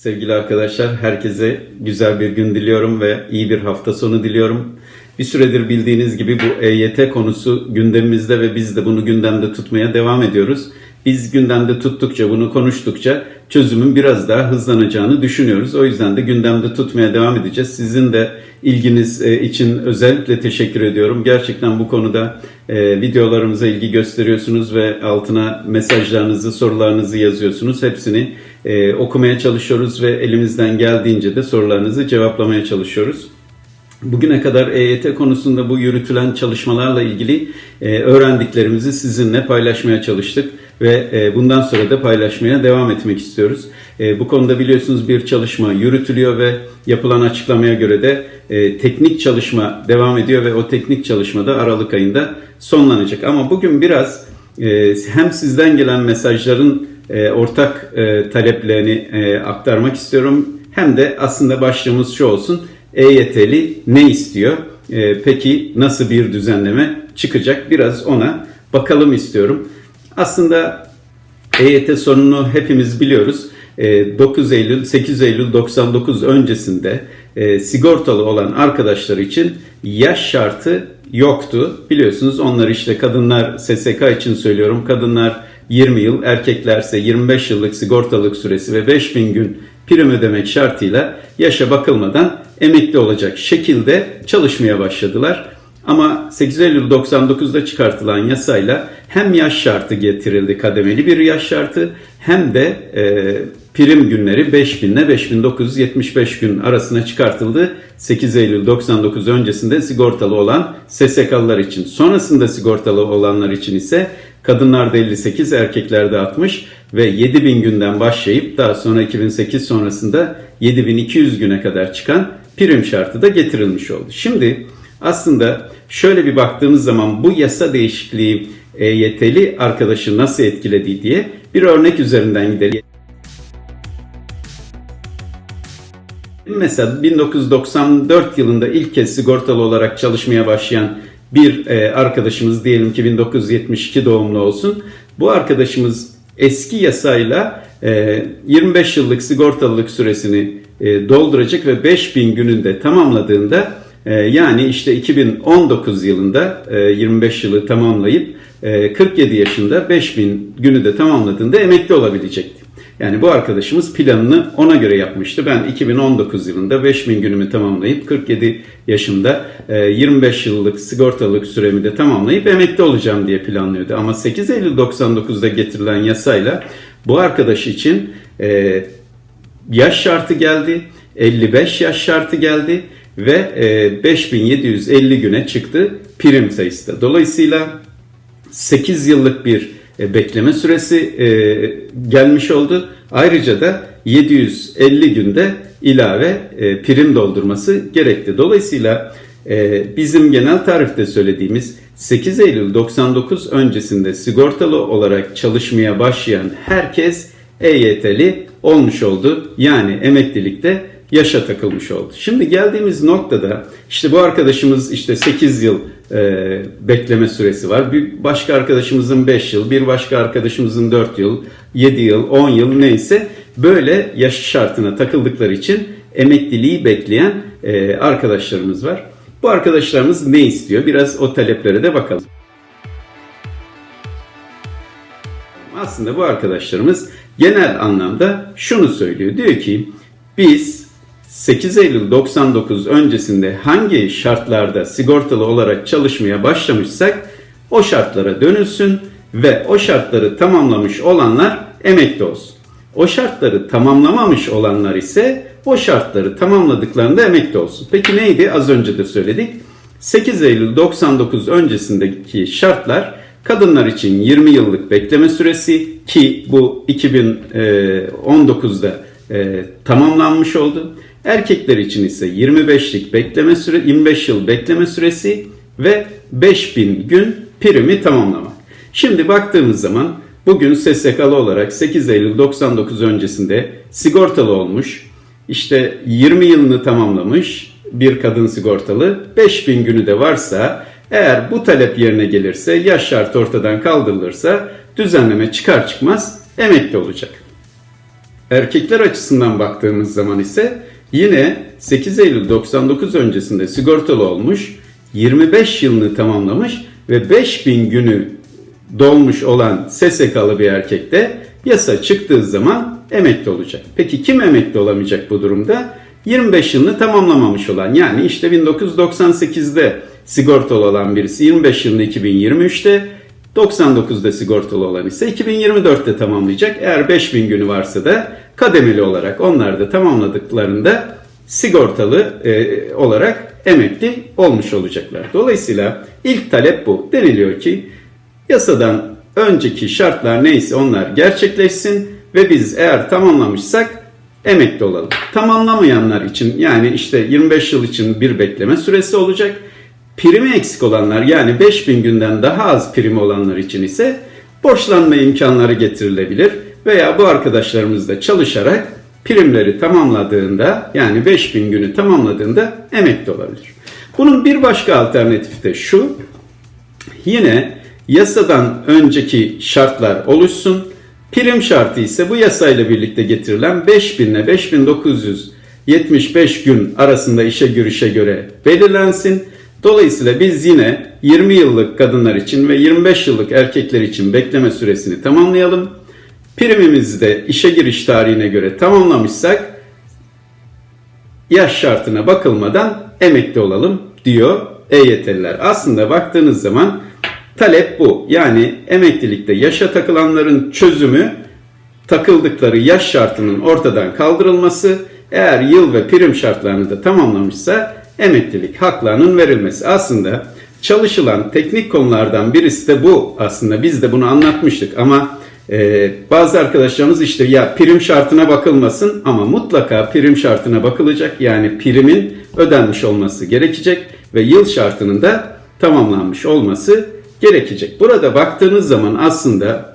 Sevgili arkadaşlar, herkese güzel bir gün diliyorum ve iyi bir hafta sonu diliyorum. Bir süredir bildiğiniz gibi bu EYT konusu gündemimizde ve biz de bunu gündemde tutmaya devam ediyoruz. Biz gündemde tuttukça, bunu konuştukça çözümün biraz daha hızlanacağını düşünüyoruz. O yüzden de gündemde tutmaya devam edeceğiz. Sizin de ilginiz e, için özellikle teşekkür ediyorum. Gerçekten bu konuda e, videolarımıza ilgi gösteriyorsunuz ve altına mesajlarınızı, sorularınızı yazıyorsunuz. Hepsini e, okumaya çalışıyoruz ve elimizden geldiğince de sorularınızı cevaplamaya çalışıyoruz. Bugüne kadar EYT konusunda bu yürütülen çalışmalarla ilgili öğrendiklerimizi sizinle paylaşmaya çalıştık ve e, bundan sonra da paylaşmaya devam etmek istiyoruz. E, bu konuda biliyorsunuz bir çalışma yürütülüyor ve yapılan açıklamaya göre de e, teknik çalışma devam ediyor ve o teknik çalışma da Aralık ayında sonlanacak. Ama bugün biraz hem sizden gelen mesajların ortak taleplerini aktarmak istiyorum hem de aslında başlığımız şu olsun. EYT'li ne istiyor? Peki nasıl bir düzenleme çıkacak? Biraz ona bakalım istiyorum. Aslında EYT sorununu hepimiz biliyoruz. E, 9 Eylül, 8 Eylül 99 öncesinde e, sigortalı olan arkadaşlar için yaş şartı yoktu. Biliyorsunuz onlar işte kadınlar SSK için söylüyorum. Kadınlar 20 yıl, erkeklerse 25 yıllık sigortalık süresi ve 5000 gün prim ödemek şartıyla yaşa bakılmadan emekli olacak şekilde çalışmaya başladılar. Ama 8 Eylül 99'da çıkartılan yasayla hem yaş şartı getirildi kademeli bir yaş şartı hem de e, prim günleri 5000 ile 5975 gün arasına çıkartıldı. 8 Eylül 99 öncesinde sigortalı olan SSK'lılar için. Sonrasında sigortalı olanlar için ise kadınlarda 58, erkeklerde 60 ve 7000 günden başlayıp daha sonra 2008 sonrasında 7200 güne kadar çıkan prim şartı da getirilmiş oldu. Şimdi aslında şöyle bir baktığımız zaman bu yasa değişikliği EYT'li arkadaşı nasıl etkiledi diye bir örnek üzerinden gidelim. Mesela 1994 yılında ilk kez sigortalı olarak çalışmaya başlayan bir e, arkadaşımız diyelim ki 1972 doğumlu olsun. Bu arkadaşımız eski yasayla e, 25 yıllık sigortalılık süresini e, dolduracak ve 5000 gününde tamamladığında e, yani işte 2019 yılında e, 25 yılı tamamlayıp e, 47 yaşında 5000 günü de tamamladığında emekli olabilecekti. Yani bu arkadaşımız planını ona göre yapmıştı. Ben 2019 yılında 5000 günümü tamamlayıp 47 yaşımda 25 yıllık sigortalık süremi de tamamlayıp emekli olacağım diye planlıyordu. Ama 8 Eylül 99'da getirilen yasayla bu arkadaş için e, yaş şartı geldi, 55 yaş şartı geldi ve 5750 güne çıktı prim sayısı da. Dolayısıyla 8 yıllık bir e, bekleme süresi e, gelmiş oldu. Ayrıca da 750 günde ilave e, prim doldurması gerekti. Dolayısıyla bizim genel tarifte söylediğimiz 8 Eylül 99 öncesinde sigortalı olarak çalışmaya başlayan herkes EYT'li olmuş oldu. Yani emeklilikte yaşa takılmış oldu. Şimdi geldiğimiz noktada işte bu arkadaşımız işte 8 yıl e, bekleme süresi var. Bir başka arkadaşımızın 5 yıl, bir başka arkadaşımızın 4 yıl, 7 yıl, 10 yıl neyse böyle yaş şartına takıldıkları için emekliliği bekleyen e, arkadaşlarımız var. Bu arkadaşlarımız ne istiyor? Biraz o taleplere de bakalım. Aslında bu arkadaşlarımız genel anlamda şunu söylüyor. Diyor ki biz 8 Eylül 99 öncesinde hangi şartlarda sigortalı olarak çalışmaya başlamışsak o şartlara dönülsün ve o şartları tamamlamış olanlar emekli olsun. O şartları tamamlamamış olanlar ise o şartları tamamladıklarında emekli olsun. Peki neydi? Az önce de söyledik. 8 Eylül 99 öncesindeki şartlar kadınlar için 20 yıllık bekleme süresi ki bu 2019'da e, tamamlanmış oldu. Erkekler için ise 25'lik bekleme süre 25 yıl bekleme süresi ve 5000 gün primi tamamlamak. Şimdi baktığımız zaman bugün SSK'lı olarak 8 Eylül 99 öncesinde sigortalı olmuş. işte 20 yılını tamamlamış bir kadın sigortalı 5000 günü de varsa eğer bu talep yerine gelirse yaş şartı ortadan kaldırılırsa düzenleme çıkar çıkmaz emekli olacak. Erkekler açısından baktığımız zaman ise yine 8 Eylül 99 öncesinde sigortalı olmuş, 25 yılını tamamlamış ve 5000 günü dolmuş olan SSK'lı bir erkekte yasa çıktığı zaman emekli olacak. Peki kim emekli olamayacak bu durumda? 25 yılını tamamlamamış olan yani işte 1998'de sigortalı olan birisi 25 yılını 2023'te 99'da sigortalı olan ise 2024'te tamamlayacak. Eğer 5000 günü varsa da kademeli olarak onlar da tamamladıklarında sigortalı e, olarak emekli olmuş olacaklar. Dolayısıyla ilk talep bu. Deniliyor ki yasadan önceki şartlar neyse onlar gerçekleşsin ve biz eğer tamamlamışsak emekli olalım. Tamamlamayanlar için yani işte 25 yıl için bir bekleme süresi olacak. Primi eksik olanlar yani 5000 günden daha az primi olanlar için ise borçlanma imkanları getirilebilir veya bu arkadaşlarımız da çalışarak primleri tamamladığında yani 5000 günü tamamladığında emekli olabilir. Bunun bir başka alternatifi de şu. Yine yasadan önceki şartlar oluşsun. Prim şartı ise bu yasayla birlikte getirilen 5000 ile 5975 gün arasında işe görüşe göre belirlensin. Dolayısıyla biz yine 20 yıllık kadınlar için ve 25 yıllık erkekler için bekleme süresini tamamlayalım. Primimizi de işe giriş tarihine göre tamamlamışsak yaş şartına bakılmadan emekli olalım diyor EYT'liler. Aslında baktığınız zaman talep bu. Yani emeklilikte yaşa takılanların çözümü takıldıkları yaş şartının ortadan kaldırılması, eğer yıl ve prim şartlarını da tamamlamışsa emeklilik haklarının verilmesi. Aslında çalışılan teknik konulardan birisi de bu aslında. Biz de bunu anlatmıştık ama e, bazı arkadaşlarımız işte ya prim şartına bakılmasın ama mutlaka prim şartına bakılacak. Yani primin ödenmiş olması gerekecek ve yıl şartının da tamamlanmış olması gerekecek. Burada baktığınız zaman aslında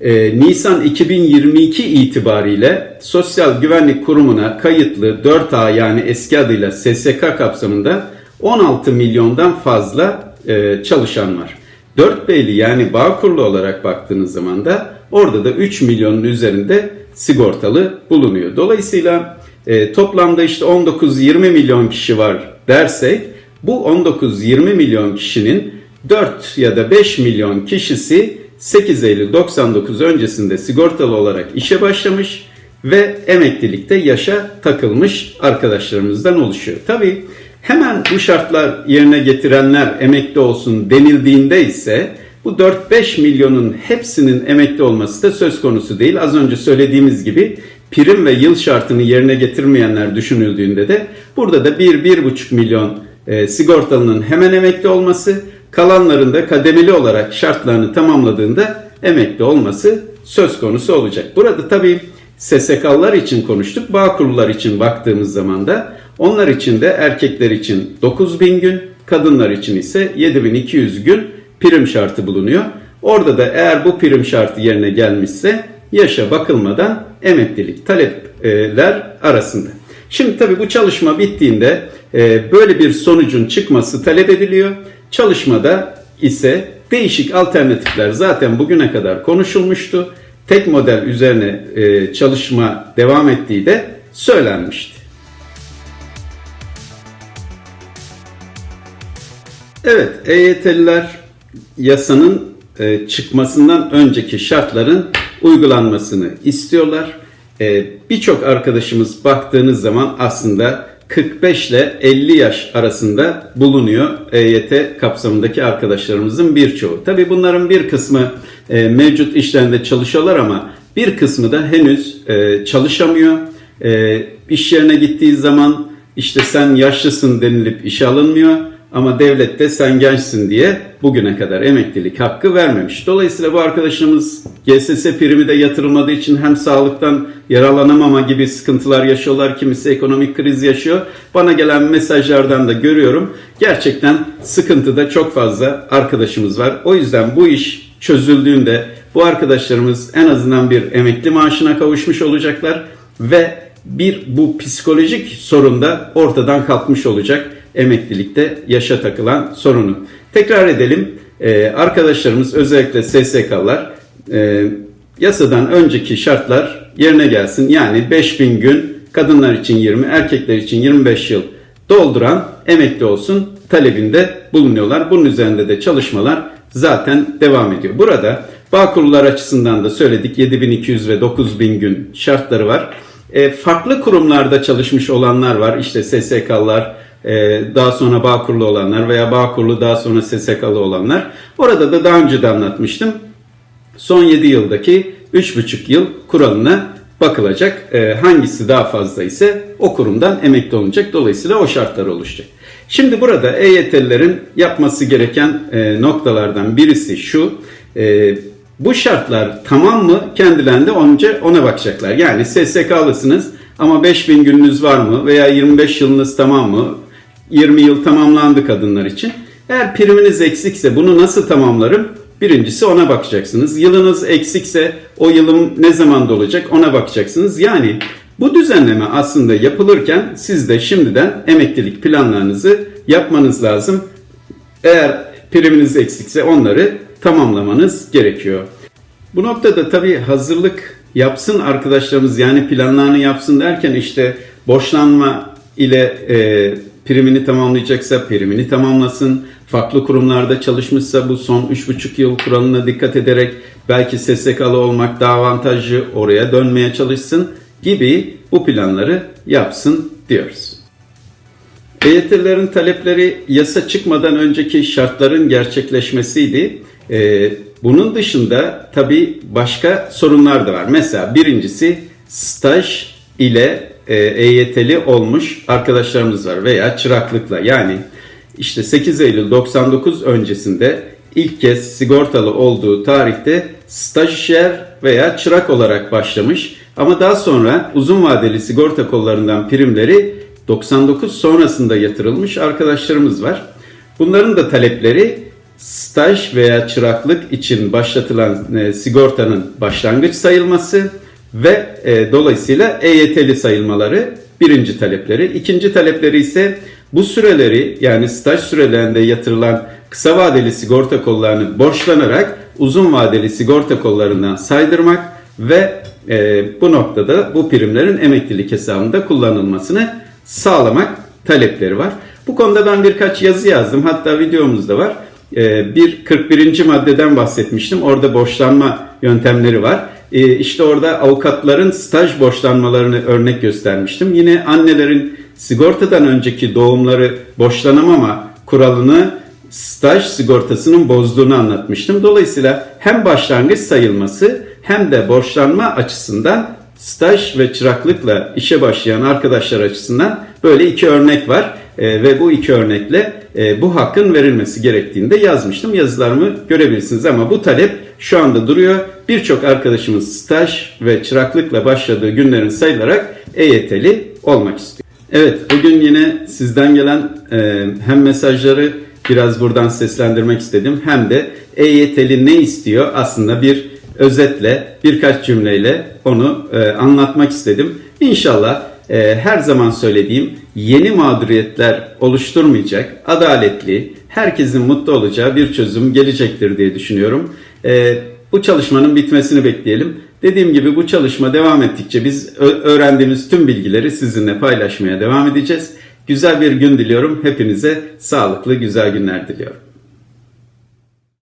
e, Nisan 2022 itibariyle Sosyal Güvenlik Kurumu'na kayıtlı 4A yani eski adıyla SSK kapsamında 16 milyondan fazla e, çalışan var. 4B'li yani Bağkurlu olarak baktığınız zaman da orada da 3 milyonun üzerinde sigortalı bulunuyor. Dolayısıyla e, toplamda işte 19-20 milyon kişi var dersek bu 19-20 milyon kişinin 4 ya da 5 milyon kişisi 8 Eylül 99 öncesinde sigortalı olarak işe başlamış ve emeklilikte yaşa takılmış arkadaşlarımızdan oluşuyor. Tabi hemen bu şartlar yerine getirenler emekli olsun denildiğinde ise bu 4-5 milyonun hepsinin emekli olması da söz konusu değil. Az önce söylediğimiz gibi prim ve yıl şartını yerine getirmeyenler düşünüldüğünde de burada da 1-1,5 milyon e, sigortalının hemen emekli olması, kalanların da kademeli olarak şartlarını tamamladığında emekli olması söz konusu olacak. Burada tabii SSK'lar için konuştuk. Bağkurlular için baktığımız zaman da onlar için de erkekler için 9000 gün, kadınlar için ise 7200 gün prim şartı bulunuyor. Orada da eğer bu prim şartı yerine gelmişse yaşa bakılmadan emeklilik talepler arasında. Şimdi tabii bu çalışma bittiğinde e, böyle bir sonucun çıkması talep ediliyor. Çalışmada ise değişik alternatifler zaten bugüne kadar konuşulmuştu. Tek model üzerine e, çalışma devam ettiği de söylenmişti. Evet, EYT'liler yasanın e, çıkmasından önceki şartların uygulanmasını istiyorlar. E, Birçok arkadaşımız baktığınız zaman aslında 45 ile 50 yaş arasında bulunuyor EYT kapsamındaki arkadaşlarımızın birçoğu. Tabii bunların bir kısmı e, mevcut işlerinde çalışıyorlar ama bir kısmı da henüz e, çalışamıyor. E, iş yerine gittiği zaman işte sen yaşlısın denilip işe alınmıyor ama devlet de sen gençsin diye bugüne kadar emeklilik hakkı vermemiş. Dolayısıyla bu arkadaşımız GSS primi de yatırılmadığı için hem sağlıktan yaralanamama gibi sıkıntılar yaşıyorlar. Kimisi ekonomik kriz yaşıyor. Bana gelen mesajlardan da görüyorum. Gerçekten sıkıntıda çok fazla arkadaşımız var. O yüzden bu iş çözüldüğünde bu arkadaşlarımız en azından bir emekli maaşına kavuşmuş olacaklar ve bir bu psikolojik sorun da ortadan kalkmış olacak emeklilikte yaşa takılan sorunu. Tekrar edelim. Ee, arkadaşlarımız özellikle SSK'lar e, yasadan önceki şartlar yerine gelsin. Yani 5000 gün kadınlar için 20, erkekler için 25 yıl dolduran emekli olsun talebinde bulunuyorlar. Bunun üzerinde de çalışmalar zaten devam ediyor. Burada bağ açısından da söyledik 7200 ve 9000 gün şartları var. E, farklı kurumlarda çalışmış olanlar var. İşte SSK'lar, daha sonra bağ kurulu olanlar veya bağ kurulu daha sonra SSK'lı olanlar. Orada da daha önce de anlatmıştım. Son 7 yıldaki 3,5 yıl kuralına bakılacak. E, hangisi daha fazla ise o kurumdan emekli olacak. Dolayısıyla o şartlar oluşacak. Şimdi burada EYT'lilerin yapması gereken e, noktalardan birisi şu. E, bu şartlar tamam mı kendilerinde önce ona bakacaklar. Yani SSK'lısınız ama 5000 gününüz var mı veya 25 yılınız tamam mı? 20 yıl tamamlandı kadınlar için. Eğer priminiz eksikse bunu nasıl tamamlarım? Birincisi ona bakacaksınız. Yılınız eksikse o yılım ne zaman dolacak ona bakacaksınız. Yani bu düzenleme aslında yapılırken siz de şimdiden emeklilik planlarınızı yapmanız lazım. Eğer priminiz eksikse onları tamamlamanız gerekiyor. Bu noktada tabii hazırlık yapsın arkadaşlarımız yani planlarını yapsın derken işte borçlanma ile e, primini tamamlayacaksa primini tamamlasın. Farklı kurumlarda çalışmışsa bu son 3,5 yıl kuralına dikkat ederek belki SSK'lı olmak daha avantajlı oraya dönmeye çalışsın gibi bu planları yapsın diyoruz. EYT'lilerin talepleri yasa çıkmadan önceki şartların gerçekleşmesiydi. Ee, bunun dışında tabii başka sorunlar da var. Mesela birincisi staj ile e, EYT'li olmuş arkadaşlarımız var veya çıraklıkla. Yani işte 8 Eylül 99 öncesinde ilk kez sigortalı olduğu tarihte stajyer veya çırak olarak başlamış. Ama daha sonra uzun vadeli sigorta kollarından primleri 99 sonrasında yatırılmış arkadaşlarımız var. Bunların da talepleri staj veya çıraklık için başlatılan e, sigortanın başlangıç sayılması ve e, dolayısıyla EYT'li sayılmaları birinci talepleri. İkinci talepleri ise bu süreleri yani staj sürelerinde yatırılan kısa vadeli sigorta kollarını borçlanarak uzun vadeli sigorta kollarından saydırmak ve e, bu noktada bu primlerin emeklilik hesabında kullanılmasını sağlamak talepleri var. Bu konuda ben birkaç yazı yazdım. Hatta videomuzda var. Ee, bir 41. maddeden bahsetmiştim. Orada borçlanma yöntemleri var. Ee, işte orada avukatların staj borçlanmalarını örnek göstermiştim. Yine annelerin sigortadan önceki doğumları borçlanamama kuralını staj sigortasının bozduğunu anlatmıştım. Dolayısıyla hem başlangıç sayılması hem de borçlanma açısından staj ve çıraklıkla işe başlayan arkadaşlar açısından böyle iki örnek var. E, ve bu iki örnekle e, bu hakkın verilmesi gerektiğini de yazmıştım. Yazılarımı görebilirsiniz ama bu talep şu anda duruyor. Birçok arkadaşımız staj ve çıraklıkla başladığı günlerin sayılarak EYT'li olmak istiyor. Evet bugün yine sizden gelen e, hem mesajları biraz buradan seslendirmek istedim hem de EYT'li ne istiyor aslında bir özetle birkaç cümleyle onu e, anlatmak istedim. İnşallah e, her zaman söylediğim yeni mağduriyetler oluşturmayacak, adaletli, herkesin mutlu olacağı bir çözüm gelecektir diye düşünüyorum. E, bu çalışmanın bitmesini bekleyelim. Dediğim gibi bu çalışma devam ettikçe biz öğrendiğimiz tüm bilgileri sizinle paylaşmaya devam edeceğiz. Güzel bir gün diliyorum. Hepinize sağlıklı, güzel günler diliyorum.